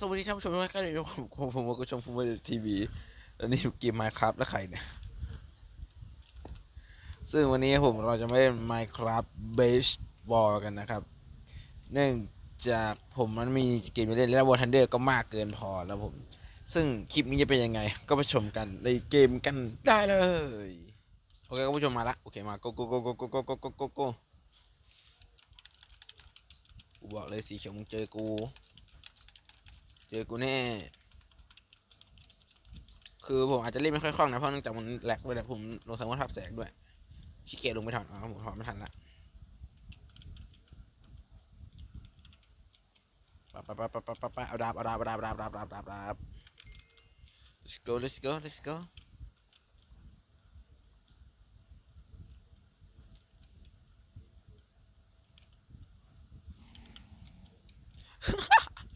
สวัสดีท่านผู้ชมทุกท่านครับผมผมผมก็ชมฟูมทีวีแล้วนี่เกมไมค์ครับแล้วใครเนี่ย ซึ่งวันนี้ผมเราจะไม่เล่น Minecraft Baseball กันนะครับ เนื่องจากผมมันมีเกมเล่นแล้วอร์ทันเดอร์ก็มากเกินพอแล้วผม ซึ่งคลิปนี้จะเป็นยังไง ก็ไปชมกันในเกมกันได้เลย โอเคคุณผู้ชมมาละ โอเคมา go go go go go go go go go go กูบอกเลยสีเขียวมึงเจอกู เจอกูแน่ คือผมอาจจะเล่นไม่ค่อยคล่องนะ เพราะเนื่องจากมันแลกด้วยแล้วผมลงสมมติทับแสงด้วย ขี้เกียจลงไปถอดอ๋อผมถอดไม่ทันละปะปะปะปะปะปเอาดาบเอาดาบเอาดาบดาบดาดาบดาดาบ let's go let's go let's go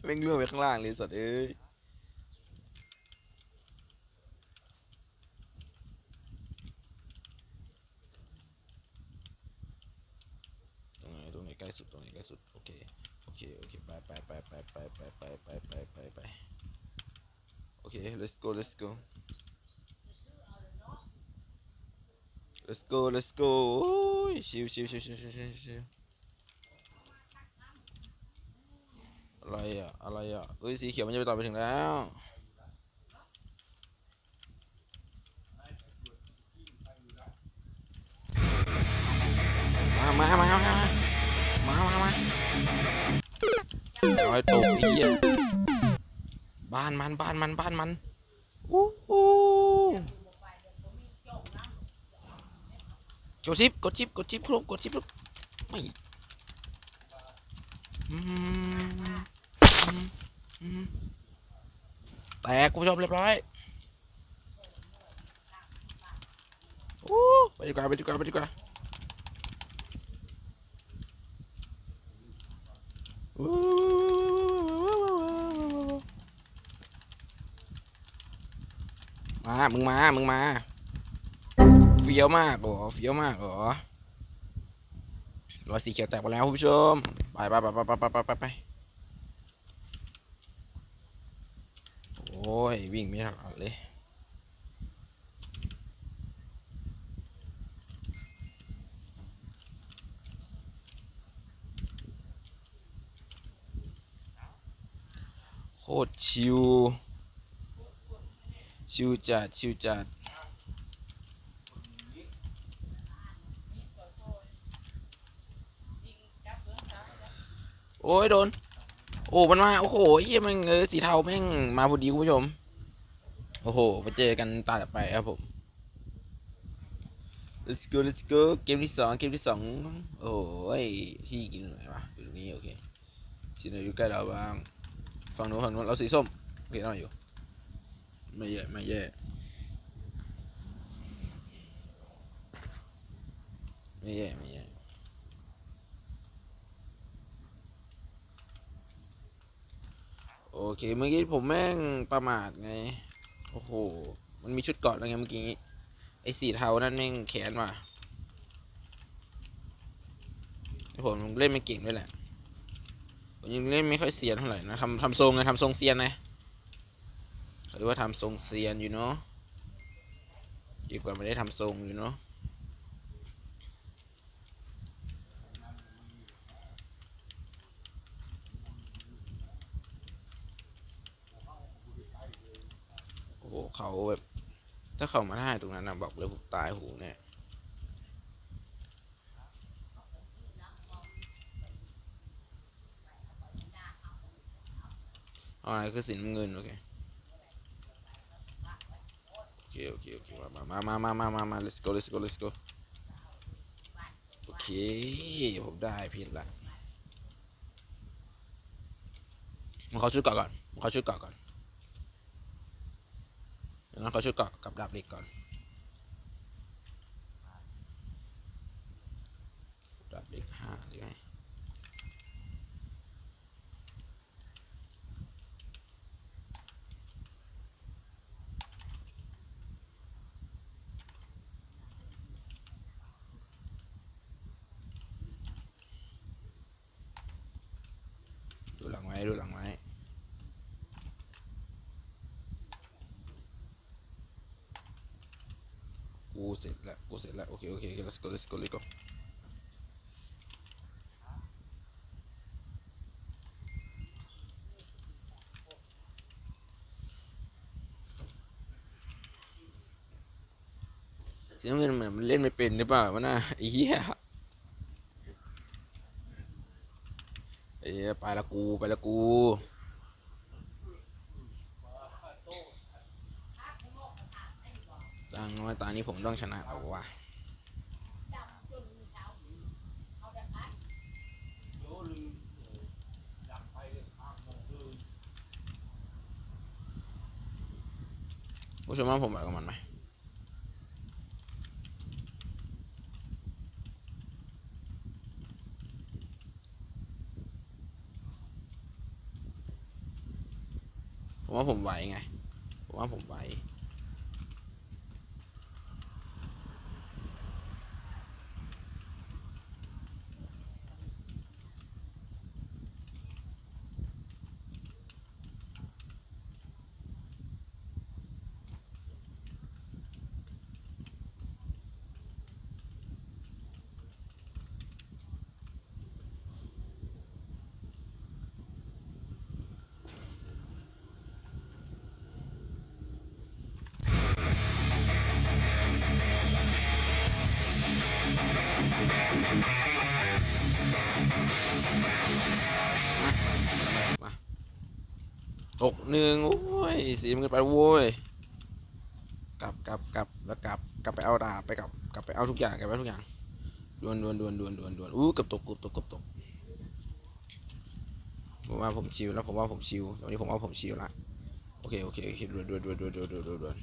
แม่งเลื่อนไปข้างล่างเลยสัตว์เอ้ยตรงไหนตรงไหนใกล้สุดตรงไหนใกล้สุดโอเคโอเคโอเคไปไปไปไปไปไปไปไปไปไปไปโอเค let's go let's go let's go let's go ชิวชิวชิวชิวชิวชิว อะไรอะ อะไรอะเอ้ยสีเขียวมันจะไปต่อไปถึงแล้วมามามามามามามาเอาให้ตกอีอะบ้านมันบ้านมันบ้านมันอู้หูกดชิปกดชิปกดชิปครบกดชิปครบไม่อืม แตกคุณผู้ชมเรียบร้อยโอ้ไปดีกว่าไปดีกว่าไปดีกว่ามา มึงมา มึงมา เฟี้ยวมากหรอเฟี้ยวมากหรอรอยสีเขียวแตกไปแล้วคุณผู้ชม ไปไปไปไปไปไปไปไปโอ้ ย วิ่งไม่ทันเลยโคตรชิว ชิวจัด ชิวจัดโอ้ยโดน โอ้ มันมา โอ้โหเฮียแมันเออสีเทาแม่งมาพอดีคุณผู้ชม โอ้โหไปเจอกันตาต่อไปครับผม let's go let's go เกมที่สองเกมที่สองโอ้ยที่กินอะไรวะอยู่ตรงนี้โอเคที่ไหนอยู่ใกล้เราบ้างฝั่งโน้นฝั่งโน้นเราสีส้มโอเคเราอยู่ ไม่แย่ไม่แย่ไม่แย่ไม่แย่โอเคเมื่อกี้ผมแม่งประมาทไง โอ้โห มันมีชุดเกาะอะไรเงเมื่อกี้ ไอ้สีเทานั่นแม่งแขนว่ะผมเล่นไม่เก่งด้วยแหละ ผมยังเล่นไม่ค่อยเซียนเท่าไหร่นะทำทำทรงไงทำทรงเซียนนะหรือว่าทำทรงเซียนอยู่เนาะดีกว่าไม่ได้ทำทรงอยู่เนาะโอ้โหเขาแบบ ถ้าเขามาได้ตรงนั้นนะบอกเลยผมตายหูแน่อ๋อคือสีน้ำเงินโอเคโอเคโอเคโอเคมามามามามามามา let's go let's go let's go โอเคผมได้ผิดละมาเขาชุดเกาะก่อนมาเขาชุดเกาะก่อนเดี๋ยวนั้นเขาชุดเกาะกับดาบเหล็กก่อน nó có chút cọc cặp đạp địch còn đạp địch hạ gì này đuôi là ngoài đuôi là ngoài. เสร็จแล้วกูเสร็จแล้วโอเคโอเคโอเค let's go let's go let's go สีน้ำเงินเหมือนมันเล่นไม่เป็นหรือเปล่าวะน่ะไอ้เหี้ยไอ้เหี้ยไปละกูไปละกู ตังน้อยตานี้ผมต้องชนะเอาวะผู้ชมว่าผมไหวกับมันไหมผมว่าผมไหวไง ผมว่าผมไหว หนึ่งโอ้ยสีมันกินไปโว้ยกลับกลับกลับแล้วกลับกลับไปเอาดาบไปกลับกลับไปเอาทุกอย่างกลับไปทุกอย่างดวนดวนดวนดวนดวนดวนอู้กือบตกกบตกกบตกผมว่าผมชิวแล้วผมว่าผมชิวตอนนี้ผมว่าผมชิวละโอเคโอเคโอเคดวนดวนดวนดวนดวนดวนดวน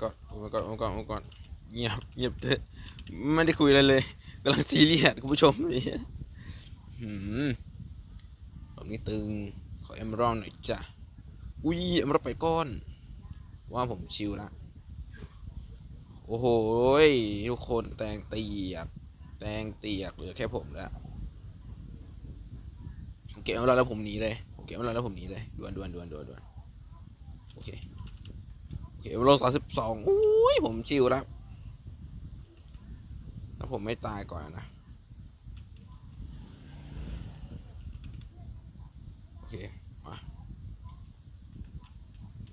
ดวนเอ้ยมันก็มันก็มันก็มันก็เงียบเงียบเถอะไม่ได้คุยอะไรเลยกำลังซีเรียสคุณผู้ชมเลยตรงนี้ตึงขอเอมรอนหน่อยจ้ะอุ้ยเอ็มรอนไปก้อน ว่าผมชิวละโอ้โหยทุกคนแตงเตียก แตงเตียกเหลือแค่ผมแล้วผมเก็บเอมรอนแล้วผมหนีเลยผมเก็บเอมรอนแล้วผมหนีเลยด่วนด่วนด่วนด่วนด่วนโอเค โอเคโลสามสิบสองอุ้ยผมชิวแล้วถ้าผมไม่ตายก่อนนะ โอเค มา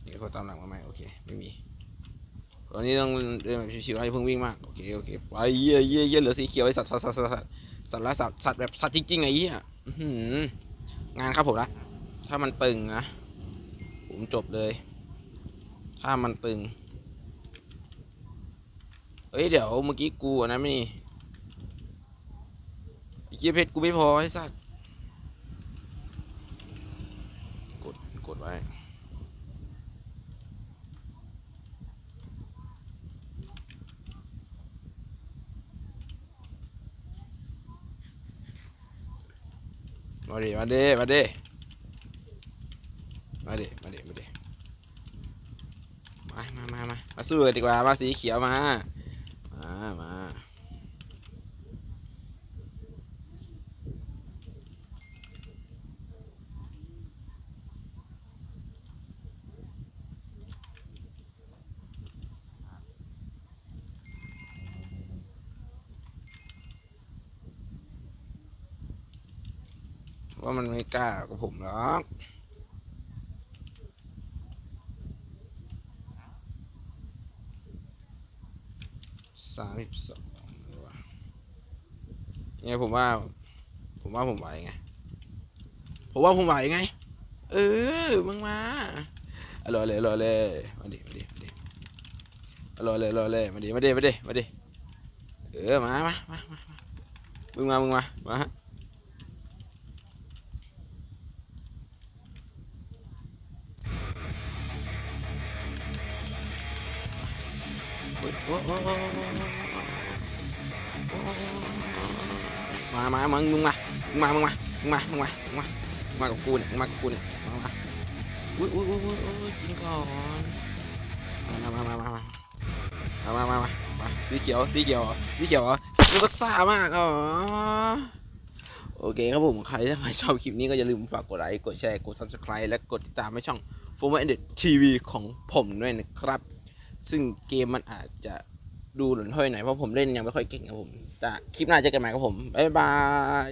นี่เขาตามหลังมาไหมโอเค ไม่มี ตอนนี้ต้องเดินแบบชิวๆให้เพิ่งวิ่งมาก โอเค โอเค ไปเยี่ยเยี่ยเยี่ยเหลือสีเขียวไอ้สัตว์สัตว์สัตว์สัตว์สัตว์สัตว์ละสัตว์สัตว์แบบสัตว์จริงๆไอ้เหี้ยงานครับผมละถ้ามันตึงนะ ผมจบเลย ถ้ามันตึง เอ้ยเดี๋ยวเมื่อกี้กูอะนะมี่อีกเกียเพชรกูไม่พอให้สัตว์กดกดไว้มาดิมาดิมาดิมาดิมาดิมาดิ มามามามามาสู้กันดีกว่า มาสีเขียวมา มามาว่ามันไม่กล้ากับผมหรอก สามสิบสองเนี่ยผมว่า ผมว่าผมไหวไง ผมว่าผมไหวไง เออมึงมาอร่อยเลยอร่อยเลยมาดิมาดิมาดิอร่อยเลยอร่อยเลยมาดิมาดิมาดิมาดิเออมามามามามึงมามึงมามา มามามึงมึงมามึงมามึงมามึงมามึงมามึงมามากับกูเนี่ยมากับกูเนี่ยมามาอุ้ยอุ้ยอุ้ยอุ้ยกินก่อนมามามามามามามามามามาสีเขียวสีเขียวสีเขียวมันก็ซ่ามากอ๋อโอเคครับผมใครถ้าใครชอบคลิปนี้ก็อย่าลืมฝากกดไลค์กดแชร์กด subscribe และกดติดตามให้ช่อง f o r m a n d e d TV ของผมด้วยนะครับ ซึ่งเกมมันอาจจะดูหล่นห้อยหน่อยเพราะผมเล่นยังไม่ค่อยเก่งครับผมแต่คลิปหน้าเจอกันใหม่ครับผมบ๊ายบาย